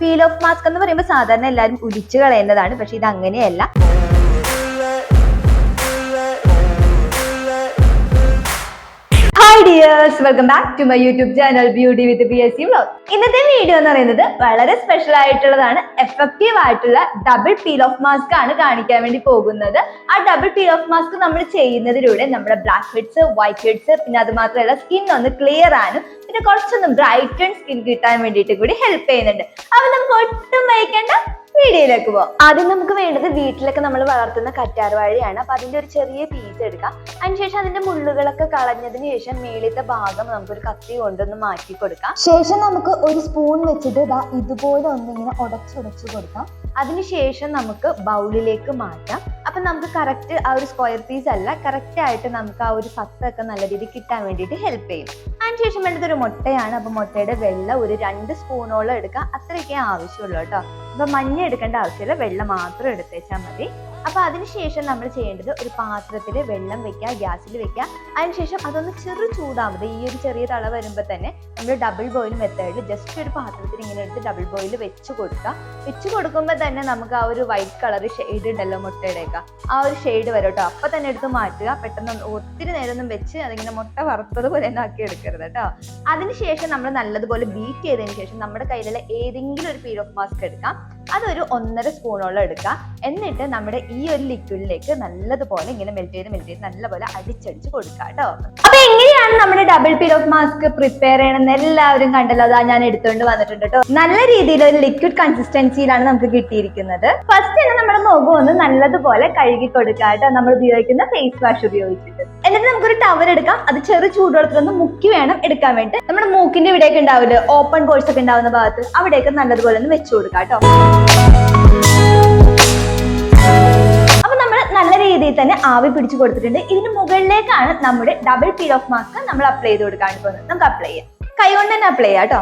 Peel off mask എന്ന് പറയുമ്പോൾ സാധാരണ എല്ലാവരും ഉരിച്ചു കളയുന്നതാണ് പക്ഷെ ഇത് അങ്ങനെയല്ല dears welcome back to my YouTube channel beauty with P S C vlog ഇന്നത്തെ വീഡിയോ എന്ന് പറയുന്നത് വളരെ സ്പെഷ്യൽ ആയിട്ടുള്ളതാണ് എഫക്റ്റീവ് ആയിട്ടുള്ള ഡബിൾ പീൽ ഓഫ് മാസ്ക് ആണ് കാണിക്കാൻ വേണ്ടി പോകുന്നത്. ആ ഡബിൾ പീൽ ഓഫ് മാസ്ക് നമ്മൾ ചെയ്യുന്നതിലൂടെ നമ്മുടെ ബ്ലാക്ക് ഹെഡ്സ് വൈറ്റ് ഹെഡ്സ് പിന്നെ അത് മാത്രമല്ല സ്കിൻ ഒന്ന് ക്ലിയർ ആനും പിന്നെ കുറച്ചൊന്ന് ബ്രൈറ്റൺ സ്കിൻ കിട്ടാൻ വേണ്ടിയിട്ട് കൂടി ഹെൽപ്പ് ചെയ്യുന്നുണ്ട്. അപ്പൊ നമുക്ക് ഒട്ടും വൈകേണ്ട വീഡിയോയിലേക്ക് പോവാം. ആദ്യം നമുക്ക് വേണ്ടത് വീട്ടിലൊക്കെ നമ്മൾ വളർത്തുന്ന കറ്റാർവാഴയാണ് അപ്പൊ അതിന്റെ ഒരു ചെറിയ പീസ് എടുക്കാം. അതിനുശേഷം അതിന്റെ മുള്ളുകളൊക്കെ കളഞ്ഞതിന് ശേഷം മേളിത്തെ ഭാഗം നമുക്കൊരു കത്തി കൊണ്ടൊന്ന് മാറ്റി കൊടുക്കാം. ശേഷം നമുക്ക് ഒരു സ്പൂൺ വെച്ചിട്ട് ഇതാ ഇതുപോലെ ഒന്നിങ്ങനെ ഉടച്ചുടച്ചു കൊടുക്കാം. അതിനുശേഷം നമുക്ക് ബൗളിലേക്ക് മാറ്റാം. അപ്പൊ നമുക്ക് കറക്റ്റ് ആ ഒരു സ്ക്വയർ പീസ് അല്ല കറക്റ്റ് ആയിട്ട് നമുക്ക് ആ ഒരു സത്തൊക്കെ നല്ല രീതിയിൽ കിട്ടാൻ വേണ്ടിയിട്ട് ഹെൽപ്പ് ചെയ്യും. അതിനുശേഷം വേണ്ടത് ഒരു മുട്ടയാണ്. അപ്പൊ മുട്ടയുടെ വെള്ളം ഒരു രണ്ട് സ്പൂണോളം എടുക്കാം. അത്രയൊക്കെ ആവശ്യമുള്ളൂ കേട്ടോ. അപ്പൊ മഞ്ഞ എടുക്കേണ്ട ആവശ്യമില്ല. വെള്ളം മാത്രം എടുത്തേച്ചാൽ മതി. അപ്പൊ അതിനുശേഷം നമ്മൾ ചെയ്യേണ്ടത് ഒരു പാത്രത്തിൽ വെള്ളം വെക്കുക ഗ്യാസിൽ വെക്കുക. അതിനുശേഷം അതൊന്ന് ചെറു ചൂടാവുന്നത് ഈ ഒരു ചെറിയ തള വരുമ്പോൾ തന്നെ നമ്മൾ ഡബിൾ ബോയിൽ മെത്തേഡിൽ ജസ്റ്റ് ഒരു പാത്രത്തിൽ ഇങ്ങനെ എടുത്ത് ഡബിൾ ബോയിൽ വെച്ച് കൊടുക്കുക. വെച്ച് കൊടുക്കുമ്പോൾ തന്നെ നമുക്ക് ആ ഒരു വൈറ്റ് കളർ ഷെയ്ഡ് ഉണ്ടല്ലോ മുട്ടയുടെയൊക്കെ. ആ ഒരു ഷെയ്ഡ് വരും കേട്ടോ. അപ്പൊ തന്നെ എടുത്ത് മാറ്റുക. പെട്ടെന്ന് ഒത്തിരി നേരം ഒന്നും വെച്ച് അതിങ്ങനെ മുട്ട വറുത്തത് പോലെ തന്നെ ആക്കി എടുക്കരുത് കേട്ടോ. അതിനുശേഷം നമ്മൾ നല്ലതുപോലെ ബീറ്റ് ചെയ്തതിന് ശേഷം നമ്മുടെ കയ്യിലുള്ള ഏതെങ്കിലും ഒരു പീൽ ഓഫ് മാസ്ക് എടുക്കാം. അതൊരു ഒന്നര സ്പൂണോളം എടുക്കുക എന്നിട്ട് നമ്മുടെ ഈ ഒരു ലിക്വിഡിലേക്ക് നല്ലതുപോലെ ഇങ്ങനെ മെൽറ്റ് ചെയ്ത് മെൽറ്റ് ചെയ്ത് നല്ലപോലെ അടിച്ചടിച്ച് കൊടുക്കാം കേട്ടോ എങ്ങനെയാണ് നമ്മുടെ ഡബിൾ പീൽ മാസ്ക് പ്രിപ്പയർ ചെയ്യണമെന്ന് എല്ലാവരും കണ്ടല്ലോ. അതാ ഞാൻ എടുത്തുകൊണ്ട് വന്നിട്ടുണ്ട് കേട്ടോ നല്ല രീതിയിൽ ഒരു ലിക്വിഡ് കൺസിസ്റ്റൻസിയിലാണ് നമുക്ക് കിട്ടിയിരിക്കുന്നത്. ഫസ്റ്റ് തന്നെ നമ്മുടെ മുഖം ഒന്ന് നല്ലതുപോലെ കഴുകി കൊടുക്കുക കേട്ടോ നമ്മൾ ഉപയോഗിക്കുന്ന ഫേസ് വാഷ് ഉപയോഗിച്ചിട്ട്. എന്നിട്ട് നമുക്കൊരു ടവർ എടുക്കാം. അത് ചെറു ചൂടുവെള്ളത്തിലൊന്ന് മുക്കി വേണം എടുക്കാൻ വേണ്ടി. നമ്മുടെ മൂക്കിന്റെ ഇവിടെയൊക്കെ ഉണ്ടാവില്ല? ഓപ്പൺ കോഴ്സ് ഒക്കെ ഉണ്ടാവുന്ന ഭാഗത്ത് അവിടെയൊക്കെ നല്ലതുപോലെ ഒന്ന് വെച്ചു കൊടുക്കാം കേട്ടോ ആവി പിടിച്ചു കൊടുത്തിട്ടുണ്ട്. ഇതിന് മുകളിലേക്കാണ് നമ്മുടെ ഡബിൾ പീൽ ഓഫ് മാസ്ക് നമ്മൾ അപ്ലൈ ചെയ്ത് കൊടുക്കാൻ പോകുന്നത്. നമുക്ക് അപ്ലൈ ചെയ്യാം. കൈകൊണ്ട് തന്നെ അപ്ലൈ ചെയ്യാം കേട്ടോ.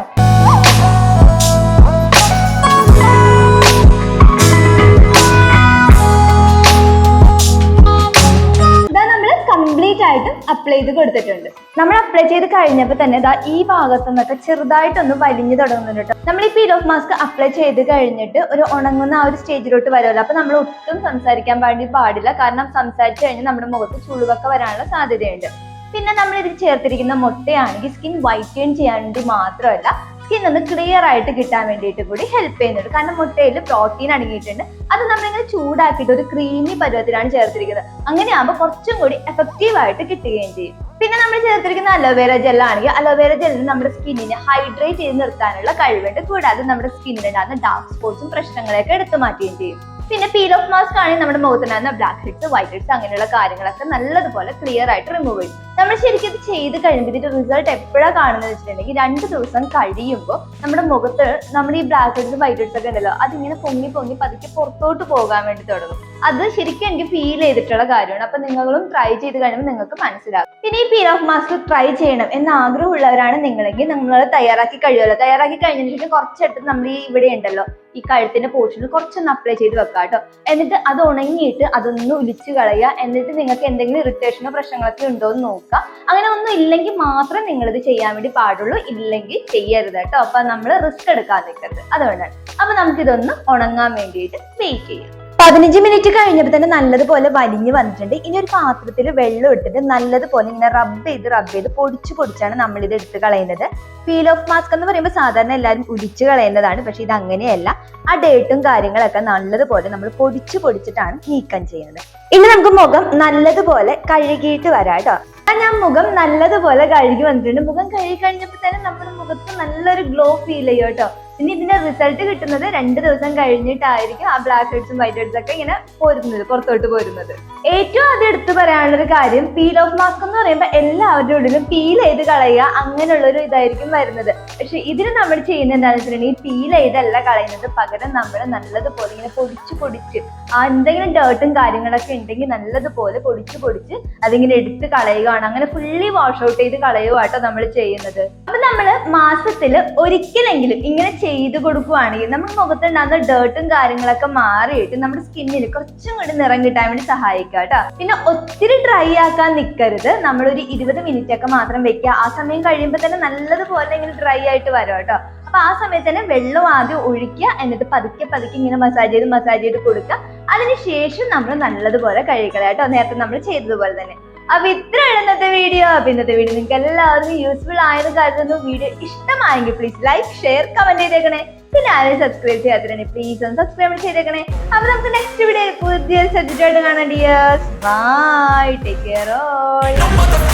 കംപ്ലീറ്റ് ആയിട്ട് അപ്ലൈ ചെയ്ത് കൊടുത്തിട്ടുണ്ട്. നമ്മൾ അപ്ലൈ ചെയ്ത് കഴിഞ്ഞപ്പോൾ തന്നെ ഇതാ ഈ ഭാഗത്തു നിന്നൊക്കെ ചെറുതായിട്ടൊന്ന് വലിഞ്ഞു തുടങ്ങുന്നുണ്ട് കേട്ടോ നമ്മൾ ഈ പീൽ ഓഫ് മാസ്ക് അപ്ലൈ ചെയ്ത് കഴിഞ്ഞിട്ട് ഒരു ഉണങ്ങുന്ന ആ ഒരു സ്റ്റേജിലോട്ട് വരുമല്ലോ. അപ്പൊ നമ്മൾ ഒട്ടും സംസാരിക്കാൻ വേണ്ടി പാടില്ല. കാരണം സംസാരിച്ചു കഴിഞ്ഞാൽ നമ്മുടെ മുഖത്ത് ചുളിവൊക്കെ വരാനുള്ള സാധ്യതയുണ്ട്. പിന്നെ നമ്മൾ ഇതിൽ ചേർത്തിരിക്കുന്ന മുട്ടയാണെങ്കിൽ സ്കിൻ വൈറ്റേൺ ചെയ്യാൻ വേണ്ടി മാത്രമല്ല സ്കിൻ ഒന്ന് ക്ലിയർ ആയിട്ട് കിട്ടാൻ വേണ്ടിയിട്ട് കൂടി ഹെൽപ്പ് ചെയ്യുന്നുണ്ട്. കാരണം മുട്ടയിൽ പ്രോട്ടീൻ അടങ്ങിയിട്ടുണ്ട്. അത് നമ്മളിങ്ങനെ ചൂടാക്കിയിട്ട് ഒരു ക്രീമി പരുവത്തിലാണ് ചേർത്തിരിക്കുന്നത്. അങ്ങനെയാകുമ്പോൾ കുറച്ചും കൂടി എഫക്റ്റീവ് ആയിട്ട് കിട്ടുകയും ചെയ്യും. പിന്നെ നമ്മൾ ചേർത്തിരിക്കുന്ന അലോവേര ജെൽ ആണെങ്കിൽ അലോവേര ജെല്ലിന് നമ്മുടെ സ്കിന്നിനെ ഹൈഡ്രേറ്റ് ചെയ്ത് നിർത്താനുള്ള കഴിവുണ്ട്. കൂടാതെ നമ്മുടെ സ്കിന്നിലുണ്ടാകുന്ന ഡാർക്ക് സ്പോട്സും പ്രശ്നങ്ങളെയൊക്കെ എടുത്തു മാറ്റുകയും ചെയ്യും. പിന്നെ പീൽ ഓഫ് മാസ്ക് ആണെങ്കിൽ നമ്മുടെ മുഖത്തുണ്ടാകുന്ന ബ്ലാക്ക് ഹെഡ്സ് വൈറ്റ് ഹെഡ്സ് അങ്ങനെയുള്ള കാര്യങ്ങളൊക്കെ നല്ലതുപോലെ ക്ലിയർ ആയിട്ട് റിമൂവ് ചെയ്യും. നമ്മൾ ശരിക്കും ഇത് ചെയ്ത് കഴിയുമ്പോൾ ഇതിന്റെ റിസൾട്ട് എപ്പോഴാണ് കാണുന്നത് വെച്ചിട്ടുണ്ടെങ്കിൽ രണ്ട് ദിവസം കഴിയുമ്പോൾ നമ്മുടെ മുഖത്ത് നമ്മുടെ ഈ ബ്ലാക്ക് ഹെഡ്സ് വൈറ്റ് ഹെഡ്സ് ഒക്കെ ഉണ്ടല്ലോ അതിങ്ങനെ പൊങ്ങി പൊങ്ങി പതുക്കെ പുറത്തോട്ട് പോകാൻ വേണ്ടി തുടങ്ങും. അത് ശരിക്കും എനിക്ക് ഫീൽ ചെയ്തിട്ടുള്ള കാര്യമാണ്. അപ്പൊ നിങ്ങളും ട്രൈ ചെയ്ത് കഴിയുമ്പോൾ നിങ്ങൾക്ക് മനസ്സിലാകും. പിന്നെ ഈ പീൽ ഓഫ് മാസ്ക് ട്രൈ ചെയ്യണം എന്ന് ആഗ്രഹമുള്ളവരാണ് നിങ്ങളെങ്കിൽ നിങ്ങൾ തയ്യാറാക്കി കഴിയുമല്ലോ. തയ്യാറാക്കി കഴിഞ്ഞിട്ട് കുറച്ചെടുത്ത് നമ്മൾ ഈ ഇവിടെ ഉണ്ടല്ലോ ഈ കഴുത്തിന്റെ പോർഷനിൽ കുറച്ചൊന്ന് അപ്ലൈ ചെയ്ത് വെക്കാം കേട്ടോ എന്നിട്ട് അത് ഉണങ്ങിയിട്ട് അതൊന്ന് ഉലിച്ചു കളയുക. എന്നിട്ട് നിങ്ങൾക്ക് എന്തെങ്കിലും ഇറിറ്റേഷനോ പ്രശ്നങ്ങളൊക്കെ ഉണ്ടോ എന്ന് നോക്കുക. അങ്ങനെ ഒന്നും ഇല്ലെങ്കിൽ മാത്രം നിങ്ങൾ ഇത് ചെയ്യാൻ വേണ്ടി പാടുള്ളൂ. ഇല്ലെങ്കിൽ ചെയ്യരുത് കേട്ടോ അപ്പൊ നമ്മൾ റിസ്ക് എടുക്കാൻ നിൽക്കരുത് അതുകൊണ്ടാണ്. അപ്പൊ നമുക്കിതൊന്ന് ഉണങ്ങാൻ വേണ്ടിയിട്ട് വെയിറ്റ് ചെയ്യാം. പതിനഞ്ച് മിനിറ്റ് കഴിഞ്ഞപ്പോൾ തന്നെ നല്ലതുപോലെ വലിഞ്ഞു വന്നിട്ടുണ്ട്. ഇനി ഒരു പാത്രത്തിൽ വെള്ളം ഇട്ടിട്ട് നല്ലതുപോലെ ഇങ്ങനെ റബ്ബ് ചെയ്ത് റബ്ബ് ചെയ്ത് പൊടിച്ച് പൊടിച്ചാണ് നമ്മൾ ഇത് എടുത്ത് കളയുന്നത്. പീൽ ഓഫ് മാസ്ക് എന്ന് പറയുമ്പോൾ സാധാരണ എല്ലാവരും ഉരിച്ച് കളയുന്നതാണ്. പക്ഷെ ഇത് അങ്ങനെയല്ല. ആ ഡേറ്റും കാര്യങ്ങളൊക്കെ നല്ലതുപോലെ നമ്മൾ പൊടിച്ച് പൊടിച്ചിട്ടാണ് നീക്കം ചെയ്യുന്നത്. ഇനി നമുക്ക് മുഖം നല്ലതുപോലെ കഴുകിയിട്ട് വരാം കേട്ടോ. ഞാൻ മുഖം നല്ലതുപോലെ കഴുകി വന്നിട്ടുണ്ട്. മുഖം കഴുകി കഴിഞ്ഞപ്പോൾ തന്നെ നമ്മുടെ മുഖത്ത് നല്ലൊരു ഗ്ലോ ഫീൽ ചെയ്യും കേട്ടോ. ഇനി ഇതിന്റെ റിസൾട്ട് കിട്ടുന്നത് രണ്ട് ദിവസം കഴിഞ്ഞിട്ടായിരിക്കും ആ ബ്ലാക്ക് ഹെഡ്സും വൈറ്റ് ഹെഡ്സും ഒക്കെ ഇങ്ങനെ പോരുന്നത് പുറത്തോട്ട് പോരുന്നത്. ഏറ്റവും ആദ്യം എടുത്തു പറയാനുള്ള ഒരു കാര്യം പീൽ ഓഫ് മാസ്ക് എന്ന് പറയുമ്പോൾ എല്ലാവരുടെ ഉള്ളിലും പീൽ ചെയ്ത് കളയുക അങ്ങനെയുള്ള ഒരു ഇതായിരിക്കും വരുന്നത്. പക്ഷെ ഇതിന് നമ്മൾ ചെയ്യുന്ന എന്താണെന്ന് വെച്ചിട്ടുണ്ടെങ്കിൽ പീൽ ചെയ്തല്ല കളയുന്നത് പകരം നമ്മൾ നല്ലതുപോലെ ഇങ്ങനെ പൊടിച്ച് പൊടിച്ച് ആ എന്തെങ്കിലും ഡേർട്ടും കാര്യങ്ങളൊക്കെ ഉണ്ടെങ്കിൽ നല്ലതുപോലെ പൊടിച്ച് പൊടിച്ച് അതിങ്ങനെ എടുത്ത് കളയുകയാണ്. അങ്ങനെ ഫുള്ളി വാഷ് ഔട്ട് ചെയ്ത് കളയുക കേട്ടോ നമ്മൾ ചെയ്യുന്നത്. അപ്പൊ നമ്മൾ മാസത്തിൽ ഒരിക്കലെങ്കിലും ഇങ്ങനെ ചെയ്ത് കൊടുക്കുവാണെങ്കിൽ നമ്മുടെ മുഖത്തുണ്ടാകുന്ന ഡേർട്ടും കാര്യങ്ങളൊക്കെ മാറിയിട്ട് നമ്മുടെ സ്കിന്നിന് കുറച്ചും കൂടി നിറം കിട്ടാൻ വേണ്ടി സഹായിക്കുക കേട്ടോ. പിന്നെ ഒത്തിരി ഡ്രൈ ആക്കാൻ നിൽക്കരുത് നമ്മൾ ഒരു ഇരുപത് മിനിറ്റ് ഒക്കെ മാത്രം വെക്കുക. ആ സമയം കഴിയുമ്പോൾ തന്നെ നല്ലതുപോലെ ഇങ്ങനെ ഡ്രൈ ആയിട്ട് വരും കേട്ടോ. അപ്പൊ ആ സമയത്ത് തന്നെ വെള്ളം ആദ്യം ഒഴിക്കുക. എന്നിട്ട് പതുക്കെ പതുക്കെ ഇങ്ങനെ മസാജ് ചെയ്ത് മസാജ് ചെയ്ത് കൊടുക്കുക. അതിനുശേഷം നമ്മൾ നല്ലതുപോലെ കഴുകണം കേട്ടോ. നേരത്തെ നമ്മൾ ചെയ്തതുപോലെ തന്നെ. അപ്പൊ ഇത്ര ഇന്നത്തെ വീഡിയോ അപ്പൊ ഇന്നത്തെ വീഡിയോ നിങ്ങൾക്ക് എല്ലാവർക്കും യൂസ്ഫുൾ ആയെന്ന് കരുതുന്നു. വീഡിയോ ഇഷ്ടമായെങ്കിൽ പ്ലീസ് ലൈക്ക് ഷെയർ കമന്റ് ചെയ്തേക്കണേ. പിന്നെ ആരും സബ്സ്ക്രൈബ് ചെയ്യാത്തതിനെ പ്ലീസ് ഒന്ന് സബ്സ്ക്രൈബ് ചെയ്തേക്കണേ. അപ്പൊ നമുക്ക് നെക്സ്റ്റ് വീഡിയോ പുതിയ സബ്ജക്റ്റ് ആയിട്ട് കാണാം dears bye take care all